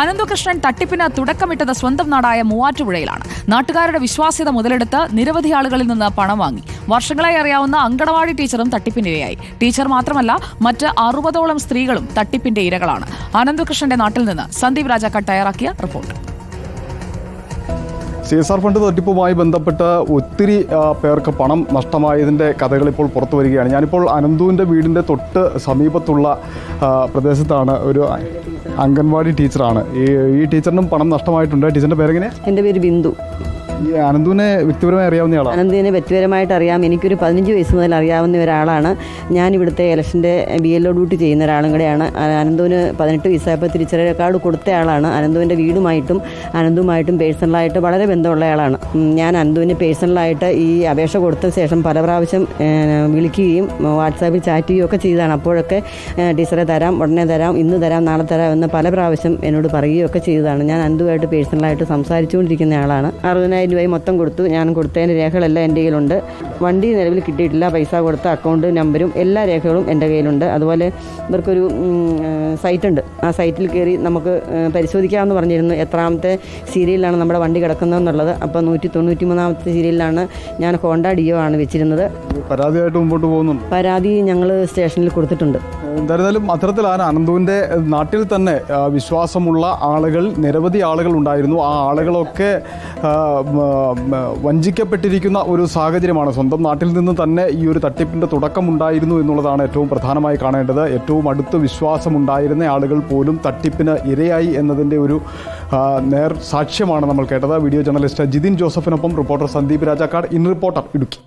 അനന്തകൃഷ്ണൻ തട്ടിപ്പിന് തുടക്കമിട്ടത് സ്വന്തം നാടായ മൂവാറ്റുപുഴയിലാണ്. നാട്ടുകാരുടെ വിശ്വാസ്യത മുതലെടുത്ത് നിരവധി ആളുകളിൽ നിന്ന് പണം വാങ്ങി. വർഷങ്ങളായി അറിയാവുന്ന അങ്കണവാടി ടീച്ചറും തട്ടിപ്പിനിരയായി. ടീച്ചർ മാത്രമല്ല മറ്റ് അറുപതോളം സ്ത്രീകളും തട്ടിപ്പിന്റെ ഇരകളാണ്. അനന്തകൃഷ്ണന്റെ നാട്ടിൽ നിന്ന് സന്ദീപ് രാജാക്കാട് തയ്യാറാക്കിയ report. C S R fund തട്ടിപ്പുമായി ബന്ധപ്പെട്ട് ഒത്തിരി പേർക്ക് പണം നഷ്ടമായതിന്റെ കഥകൾ ഇപ്പോൾ പുറത്തു വരികയാണ്. ഞാനിപ്പോൾ അനന്തുവിന്റെ വീടിന്റെ തൊട്ട് സമീപത്തുള്ള പ്രദേശത്താണ് ഒരു അംഗൻവാടി ടീച്ചറാണ്. ഈ ഈ ടീച്ചറിനും പണം നഷ്ടമായിട്ടുണ്ട്. ടീച്ചറിന്റെ പേരെങ്ങനെ എന്റെ പേര് ബിന്ദു. ഈ അനന്തുവിനെ വ്യക്തിപരമായി അറിയാവുന്നയാളാണ് അനന്തിനെ വ്യക്തിപരമായിട്ട് അറിയാം. എനിക്കൊരു പതിനഞ്ച് വയസ്സ് മുതൽ അറിയാവുന്ന ഒരാളാണ്. ഞാൻ ഇവിടുത്തെ ഇലക്ഷന്റെ ബി എൽ ഡ്യൂട്ടി ചെയ്യുന്ന ഒരാളും കൂടെയാണ്. അനന്തുവിന് പതിനെട്ട് വയസ്സായപ്പോൾ തിരിച്ചറിയ കാർഡ് കൊടുത്ത ആളാണ്. അനന്തുവിന്റെ വീടുമായിട്ടും അനന്തുമായിട്ടും പേഴ്സണലായിട്ട് വളരെ ബന്ധമുള്ള ആളാണ്. ഞാൻ അനന്തുവിന് പേഴ്സണലായിട്ട് ഈ അപേക്ഷ കൊടുത്ത ശേഷം പല പ്രാവശ്യം വിളിക്കുകയും വാട്സാപ്പിൽ ചാറ്റ് ചെയ്യുകയും ഒക്കെ ചെയ്തതാണ്. അപ്പോഴൊക്കെ ടീച്ചറെ തരാം ഉടനെ തരാം ഇന്ന് തരാം നാളെ തരാം എന്ന് പല പ്രാവശ്യം എന്നോട് പറയുകയൊക്കെ ചെയ്തതാണ്. ഞാൻ അനന്തുമായിട്ട് പേഴ്സണലായിട്ട് സംസാരിച്ചുകൊണ്ടിരിക്കുന്ന ആളാണ്. അറുപതിനായിരം രൂപയും മൊത്തം കൊടുത്തു. ഞാൻ കൊടുത്തതിന്റെ രേഖകളെല്ലാം എന്റെ കയ്യിലുണ്ട്. വണ്ടി നിലവിൽ കിട്ടിയിട്ടില്ല. പൈസ കൊടുത്ത അക്കൗണ്ട് നമ്പരും എല്ലാ രേഖകളും എന്റെ കയ്യിലുണ്ട്. അതുപോലെ ഇവർക്കൊരു സൈറ്റുണ്ട് ആ സൈറ്റിൽ കയറി നമുക്ക് പരിശോധിക്കാമെന്ന് പറഞ്ഞിരുന്നു. എത്രാമത്തെ സീരിയലിലാണ് നമ്മുടെ വണ്ടി കിടക്കുന്നതെന്നുള്ളത്. അപ്പോൾ നൂറ്റി തൊണ്ണൂറ്റി മൂന്നാമത്തെ സീരിയലിലാണ് ഞാൻ ഹോണ്ട ഡിയോ ആണ് വെച്ചിരുന്നത്. പരാതിയായിട്ട് മുമ്പോട്ട് പോകുന്നുണ്ട്. പരാതി ഞങ്ങൾ സ്റ്റേഷനിൽ കൊടുത്തിട്ടുണ്ട്. എന്തായിരുന്നാലും അത്തരത്തിലാണ് അനന്തുവിന്റെ നാട്ടിൽ തന്നെ വിശ്വാസമുള്ള ആളുകൾ നിരവധി ആളുകൾ ഉണ്ടായിരുന്നു. ആ ആളുകളൊക്കെ വഞ്ചിക്കപ്പെട്ടിരിക്കുന്ന ഒരു സാഹചര്യമാണ്. സ്വന്തം നാട്ടിൽ നിന്ന് തന്നെ ഈ ഒരു തട്ടിപ്പിന്റെ തുടക്കമുണ്ടായിരുന്നു എന്നുള്ളതാണ് ഏറ്റവും പ്രധാനമായി കാണേണ്ടത്. ഏറ്റവും അടുത്ത് വിശ്വാസമുണ്ടായിരുന്ന ആളുകൾ പോലും തട്ടിപ്പിന് ഇരയായി എന്നതിന്റെ ഒരു നേർ സാക്ഷ്യമാണ് നമ്മൾ കേട്ടത്. Video journalist Jithin ജോസഫിനൊപ്പം reporter Sandeep Rajakkad. In reporter Idukki.